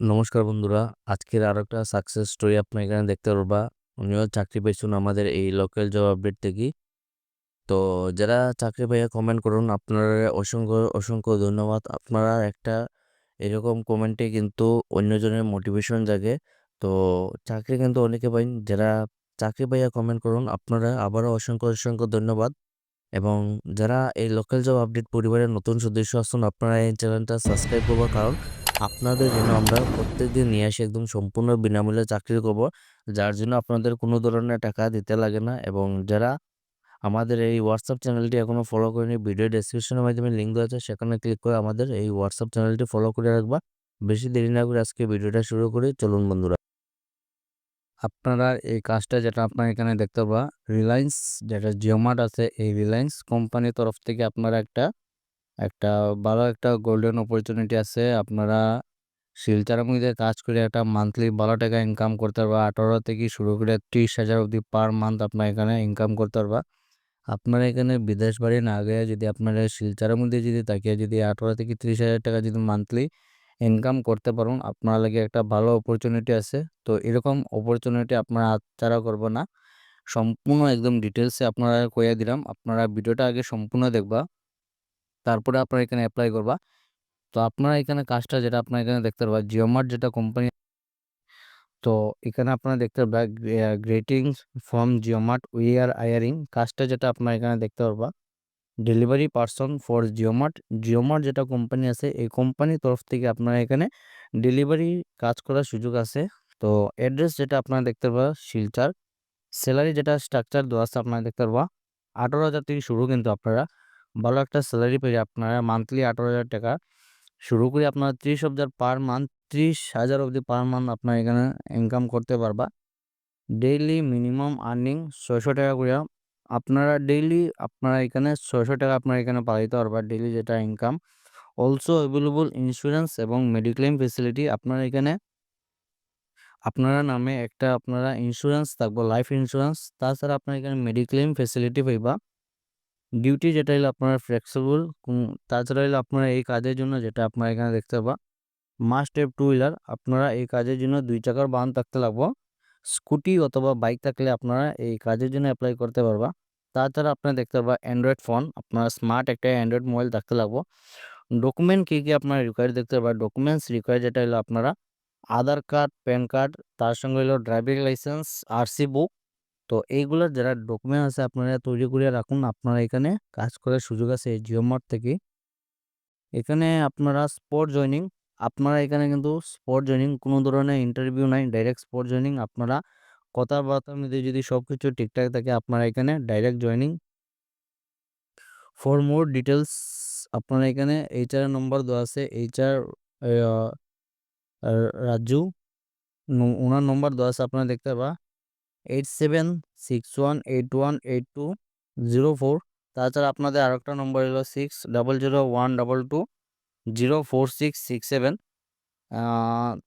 নমস্কার বন্ধুরা, আজকের আরও একটা সাকসেস স্টোরি আপনার এখানে দেখতে পারবা। উনিও চাকরি পেয়েছেন আমাদের এই লোকাল জব আপডেট থেকে। তো যারা চাকরি পেয়ে কমেন্ট করুন, আপনারা অসংখ্য অসংখ্য ধন্যবাদ। আপনারা একটা এরকম কমেন্টে কিন্তু অন্যজনের মোটিভেশন জাগে। তো চাকরি কিন্তু অনেকে পাইন যারা চাকরি পাইয়া কমেন্ট করুন, আপনারা আবারও অসংখ্য অসংখ্য ধন্যবাদ। এবং যারা এই লোকাল জব আপডেট পরিবারের নতুন সদস্য আসুন আপনারা এই চ্যানেলটা সাবস্ক্রাইব করবার কারণ আপনাদের জন্য আমরা প্রত্যেকদিন নিয়ে আসি একদম সম্পূর্ণ বিনামূল্যে চাকরির খবর। যার জন্য আপনাদের কোনো ধরনের টাকা দিতে লাগে না এবং যারা আমাদের এই হোয়াটসঅ্যাপ চ্যানেলটি এখনও ফলো করেনি ভিডিও ডেসক্রিপশনের মাধ্যমে লিঙ্ক দেওয়া আছে, সেখানে ক্লিক করে আমাদের এই হোয়াটসঅ্যাপ চ্যানেলটি ফলো করে রাখবা। বেশি দেরি না করে আজকে ভিডিওটা শুরু করি, চলুন বন্ধুরা। আপনারা এই কাজটা যেটা আপনার এখানে দেখতে পাবা রিলায়েন্স যেটা জিওমার্ট আছে, এই রিলায়েন্স কোম্পানির তরফ থেকে আপনারা একটা একটা ভালো একটা গোল্ডেন অপরচুনিটি আছে। আপনারা শিলচারের মধ্যে কাজ করে একটা মান্থলি ভালো টাকা ইনকাম করতে পারবা। আঠারো থেকে শুরু করে ত্রিশ হাজার অবধি পার মান্থ আপনার এখানে ইনকাম করতে পারবা। আপনারা এখানে বিদেশ বাড়ি না গিয়ে যদি আপনারা শিলচারের মধ্যে যদি তাকিয়ে যদি আঠারো থেকে ত্রিশ হাজার টাকা যদি মান্থলি ইনকাম করতে পারুন, আপনার লাগে একটা ভালো অপরচুনিটি আছে। তো এরকম অপরচুনিটি আপনারা হাতছাড়া করব না। সম্পূর্ণ একদম ডিটেলসে আপনারা কইয়া দিলাম। আপনারা ভিডিওটা আগে সম্পূর্ণ দেখবা। তারপরে আপনারা এখানে অ্যাপ্লাই করবা। তো আপনারা এখানে কাজটা যেটা আপনারা এখানে দেখতে পারবা জিওমার্ট যেটা কোম্পানি তো এখানে আপনারা দেখতে পারবা greetings from JioMart we are hiring কাজটা যেটা আপনারা এখানে দেখতে পারবা delivery person for JioMart JioMart যেটা কোম্পানি আছে, এই কোম্পানির তরফ থেকে আপনারা এখানে ডেলিভারি কাজ করার সুযোগ আছে। তো অ্যাড্রেস যেটা আপনারা দেখতে পারবা, শিলচার। স্যালারি যেটা স্ট্রাকচার দেওয়া আছে, আপনারা দেখতে পারবা। আঠারো হাজার থেকে শুরু কিন্তু আপনারা। ভালো একটা স্যালারি পেয়ে আপনারা মান্থলি আঠারো হাজার টাকা শুরু করে আপনারা ত্রিশ হাজার পার মান্থ ত্রিশ হাজার অবধি পার মান্থ আপনার এখানে ইনকাম করতে পারবা। ডেইলি মিনিমাম আর্নিং ছয়শো টাকা করে আপনারা ডেইলি আপনারা এখানে ছয়শো টাকা আপনারা এখানে পাইতে পারবা ডেইলি যেটা ইনকাম অলসো অ্যাভেলেবল ইন্স্যুরেন্স এবং মেডিক্লেম ফেসিলিটি আপনারা এখানে আপনারা নামে একটা আপনারা ইন্স্যুরেন্স থাকব লাইফ ইন্স্যুরেন্স তাছাড়া আপনার এখানে মেডিক্লেম ফেসিলিটি পাইবা। ডিউটি যেটা হলো আপনারা ফ্লেক্সিবল তাছাড়া হলো আপনারা এই কাজের জন্য যেটা আপনারা এখানে দেখতে পাবা মাস্ট হ্যাভ টু হুইলার আপনারা এই কাজের জন্য দুই চাকার বাহন থাকতে লাগবো। স্কুটি অথবা বাইক থাকলে আপনারা এই কাজের জন্য অ্যাপ্লাই করতে পারবা। তাছাড়া আপনারা দেখতে পারবা অ্যান্ড্রয়েড ফোন আপনারা স্মার্ট একটা অ্যান্ড্রয়েড মোবাইল থাকতে লাগবো। ডকুমেন্ট কী কী আপনারা রিকোয়ার দেখতে পারবা ডকুমেন্টস রিকোয়ার যেটা হলো আপনারা আধার কার্ড প্যান কার্ড তার সঙ্গে হলো ড্রাইভিং লাইসেন্স আরসি বুক তো এইগুলোর যারা ডকুমেন্ট আছে আপনারা তৈরি করে রাখুন। আপনারা এখানে কাজ করার সুযোগ আছে এই জিওমার্ট থেকে। এখানে আপনারা স্পট জয়নিং আপনারা এখানে কিন্তু স্পট জয়নিং কোনো ধরনের ইন্টারভিউ নাই ডাইরেক্ট স্পট জয়নিং আপনারা কথাবার্তার মধ্যে যদি সব কিছু ঠিকঠাক থাকে, আপনারা এখানে direct joining for more details আপনারা এখানে এইচআর নম্বর দেওয়া আছে এইচআর রাজু ওনার নম্বর দেওয়া আছে, আপনারা দেখতে পাবা eight seven six one eight one eight two zero four তাছাড়া আপনাদের আরেকটা নম্বর হলো six double zero one double two zero four six six seven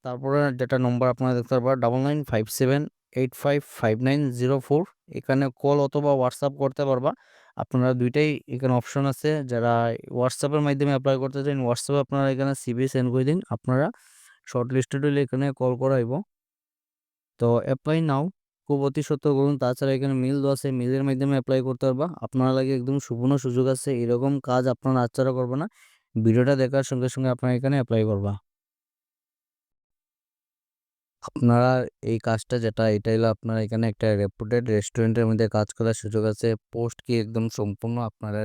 তারপরে যেটা নম্বর আপনারা দেখতে পারবেন double nine five seven eight five five nine zero four এখানে কল অথবা হোয়াটসঅ্যাপ করতে পারবা। আপনারা দুইটাই এখানে অপশন আছে। যারা হোয়াটসঅ্যাপের মাধ্যমে অ্যাপ্লাই করতে চান হোয়াটসঅ্যাপে আপনারা এখানে সিবি সেন্ড করে দিন। আপনারা শর্ট লিস্টেড হলে এখানে কল করাইব। তো অ্যাপ্লাই নাও খুব অতি সত্য করুন তাছাড়া এখানে মিল দেওয়া আছে মিলের মাধ্যমে অ্যাপ্লাই করতে পারবা। আপনারা লাগে একদম সুপূর্ণ সুযোগ আছে, এরকম কাজ আপনারা আচ্ছারা করবে না। ভিডিওটা দেখার সঙ্গে সঙ্গে আপনারা এখানে অ্যাপ্লাই করবা। আপনারা এই কাজটা যেটা, এটা হলো আপনারা এখানে একটা রেপুটেড রেস্টুরেন্টের মধ্যে কাজ করার সুযোগ আছে। পোস্ট কি একদম সম্পূর্ণ আপনারা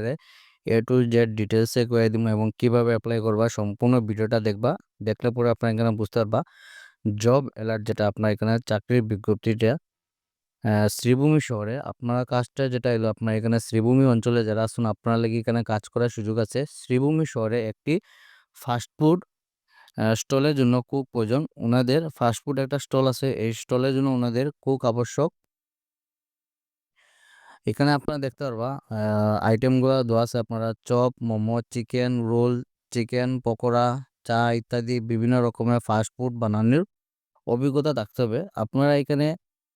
এ টু জেড ডিটেলসে করে দিব এবং কীভাবে অ্যাপ্লাই করবা, সম্পূর্ণ ভিডিওটা দেখবা। দেখলে পরে আপনারা এখানে বুঝতে পারবা। জব অ্যালার্ট যেটা, আপনার এখানে চাকরির বিজ্ঞপ্তিটা শ্রীভূমি শহরে আপনার কাজটা যেটা এলো, আপনার এখানে শ্রীভূমি অঞ্চলে যারা আসুন আপনার লেগে এখানে কাজ করার সুযোগ আছে। শ্রীভূমি শহরে একটি ফাস্টফুড স্টলের জন্য কুক প্রয়োজন। ওনাদের ফাস্টফুড একটা স্টল আছে। এই স্টলের জন্য ওনাদের কুক আবশ্যক। এখানে আপনারা দেখতে পারবা আইটেমগুলো দেওয়া আছে আপনারা। Chop, momo chicken roll chicken pakora, চা ইত্যাদি বিভিন্ন রকমের ফাস্টফুড বানানোর অভিজ্ঞতা থাকতে হবে। আপনারা এখানে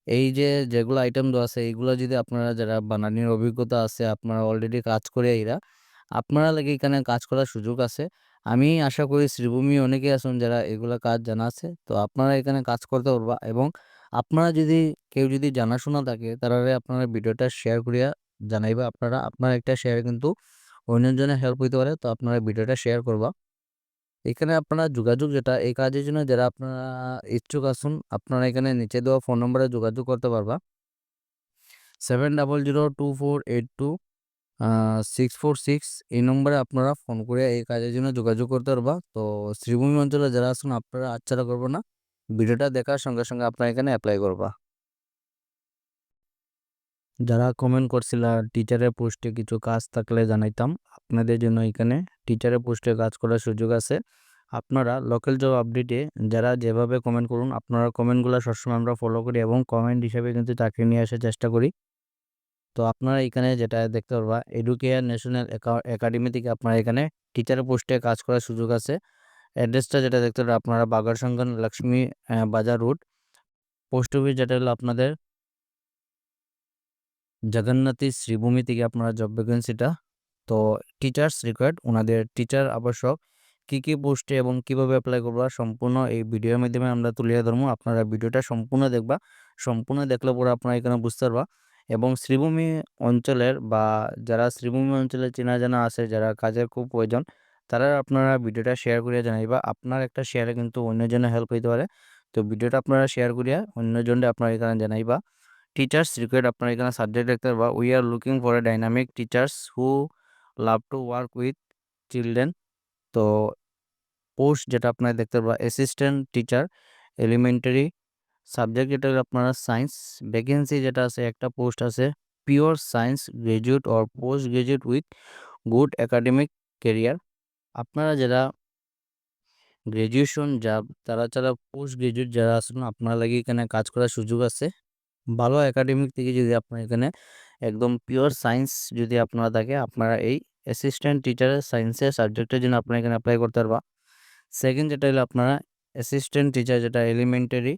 এই যে, যেগুলো আইটেম দেওয়া আছে, এইগুলো যদি আপনারা যারা বানানির অভিজ্ঞতা আছে, আপনারা অলরেডি কাজ করে এরা, আপনারা লাগে এখানে কাজ করার সুযোগ আছে। আমি আশা করি শ্রীভূমি অনেকে আছেন যারা এগুলা কাজ জানা আছে, তো আপনারা এখানে কাজ করতে পারবা এবং আপনারা যদি, কেউ যদি জানাশোনা থাকে তাহলে আপনারা ভিডিওটা শেয়ার করিয়া জানাইবা। আপনারা, আপনার একটা শেয়ার কিন্তু অন্যজনের হেল্প হইতে পারে, তো আপনারা ভিডিওটা শেয়ার করবা। এখানে আপনারা যোগাযোগ যেটা, এই কাজের জন্য যারা আপনারা ইচ্ছুক আসুন আপনারা এখানে নিচে দেওয়া ফোন নম্বরে যোগাযোগ করতে পারবা। Seven double zero two four eight two six four six এই নম্বরে আপনারা ফোন করে এই কাজের জন্য যোগাযোগ করতে পারবা। তো শ্রীভূমি অঞ্চলে যারা আসুন আপনারা আচ্ছারা করব না। ভিডিওটা দেখার সঙ্গে সঙ্গে আপনারা এখানে অ্যাপ্লাই করবা। যারা কমেন্ট করছিল টিচারের পোস্টে কিছু কাজ থাকলে জানাইতাম। আপনাদের জন্য এখানে টিচারের পোস্টে কাজ করার সুযোগ আছে। আপনারা লোকাল জব আপডেটে যারা যেভাবে কমেন্ট করুন, আপনারা কমেন্টগুলো সবসময় আমরা ফলো করি এবং কমেন্ট হিসেবে কিন্তু চাকরি নিয়ে আসার চেষ্টা করি। তো আপনারা এখানে যেটা দেখতে পারবা এডুকেয়ার ন্যাশনাল একাডেমি থেকে আপনারা এখানে টিচারের পোস্টে কাজ করার সুযোগ আছে। অ্যাড্রেসটা যেটা দেখতে পারবেন আপনারা বাগারসঙ্গন লক্ষ্মী বাজার রোড পোস্ট অফিস যেটা হলো আপনাদের জগন্নাথী শ্রীভূমি থেকে আপনারা জব ভ্যাকেন্সিটা তো টিচার্স রিকোয়ার্ড ওনাদের টিচার আবশ্যক। কী কী পোস্টে এবং কীভাবে অ্যাপ্লাই করবা সম্পূর্ণ এই ভিডিওর মাধ্যমে আমরা তুলে ধরবো। আপনারা ভিডিওটা সম্পূর্ণ দেখবা। সম্পূর্ণ দেখলে পরে আপনারা এখানে বুঝতে পারবা। এবং শ্রীভূমি অঞ্চলের বা যারা শ্রীভূমি অঞ্চলে চেনা জানা আছে, যারা কাজের খুব প্রয়োজন, তারা আপনারা ভিডিওটা শেয়ার করিয়া জানাইবা। আপনার একটা শেয়ারে কিন্তু অন্যজনে হেল্প হইতে পারে। তো ভিডিওটা আপনারা শেয়ার করিয়া অন্যজনকে আপনারা এখানে জানাইবা। টিচার্স রিকোয়ার্ড আপনারা এখানে সাবজেক্ট দেখতে পারবা। We are looking for a dynamic teachers who love to work with children তো পোস্ট যেটা আপনারা দেখতে পারবা অ্যাসিস্ট্যান্ট টিচার এলিমেন্টারি সাবজেক্ট যেটা আপনারা সায়েন্স ভ্যাকেন্সি যেটা আছে, একটা পোস্ট আছে pure science graduate or post graduate with good academic career আপনারা যারা গ্র্যাজুয়েশন যা, তারা যারা পোস্ট গ্রাজুয়েট যারা আছেন, আপনার লাগে এখানে কাজ করার সুযোগ আছে। ভালো একাডেমিক থেকে যদি আপনার এখানে একদম পিওর সায়েন্স যদি আপনারা থাকে, আপনারা এই অ্যাসিস্ট্যান্ট টিচারের সায়েন্সের সাবজেক্টের জন্য আপনারা এখানে অ্যাপ্লাই করতে পারবা। সেকেন্ড যেটা হলো আপনারা অ্যাসিস্ট্যান্ট টিচার যেটা এলিমেন্টারি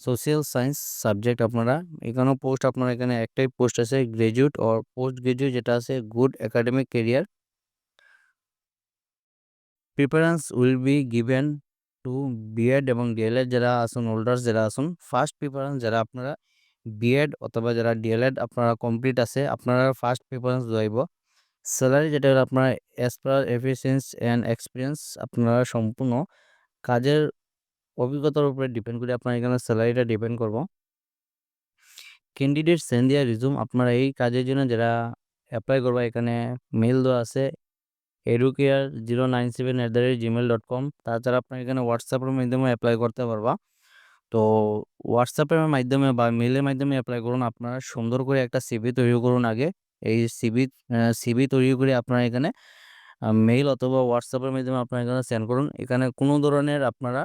সোশ্যাল সায়েন্স সাবজেক্ট আপনারা, এখানেও পোস্ট আপনারা এখানে একটাই পোস্ট আছে গ্রাজুয়েট অর পোস্ট গ্রাজুয়েট যেটা আছে good academic career preference will be given to BEd এবং ডিএলএড যারা আসুন হোল্ডার্স যারা আসুন ফার্স্ট প্রিফারেন্স যারা আপনারা বিএড অথবা যারা ডিএলএড আপনারা কমপ্লিট আছে, আপনারা ফার্স্ট প্রিফারেন্স যাইব স্যালারি যেটা আপনার as per efficiency and experience আপনারা সম্পূর্ণ কাজের অভিজ্ঞতার উপরে ডিপেন্ড করে আপনার এখানে স্যালারিটা ডিপেন্ড করব। ক্যান্ডিডেট সেন্ড দিয়া রিজুম আপনারা এই কাজের জন্য যারা অ্যাপ্লাই করবা, এখানে মেল দেওয়া আছে educare zero nine seven at the rate Gmail dot com তাছাড়া আপনার এখানে হোয়াটসঅ্যাপের মাধ্যমে অ্যাপ্লাই করতে পারবা। তো হোয়াটসঅ্যাপের মাধ্যমে বা মেলের মাধ্যমে অ্যাপ্লাই করুন, আপনারা সুন্দর করে একটা সিভি তৈরি করুন আগে। এই সিভি সিভি তৈরি করে আপনারা এখানে মেইল অথবা হোয়াটসঅ্যাপের মাধ্যমে আপনারা এখানে সেন্ড করুন। এখানে কোনো ধরনের আপনারা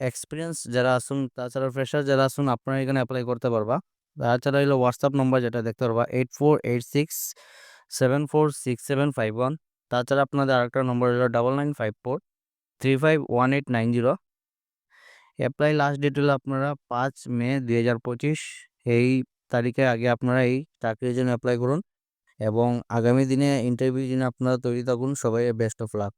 এক্সপিরিয়েন্স যারা আসুন, তাছাড়া ফ্রেশার যারা আসুন, আপনারা এখানে অ্যাপ্লাই করতে পারবা। তাছাড়া হলো হোয়াটসঅ্যাপ নম্বর যেটা দেখতে পারবা eight four eight six seven four six seven five one তাছাড়া আপনাদের আরেকটা নম্বর হলো double nine five four three five one eight nine zero apply last date হলো আপনারা পাঁচ মে দুই হাজার পঁচিশ। এই তারিখে আগে আপনারা এই চাকরির জন্য অ্যাপ্লাই করুন এবং আগামী দিনে ইন্টারভিউ জন্য আপনারা তৈরি থাকুন। সবাই বেস্ট অফ লাক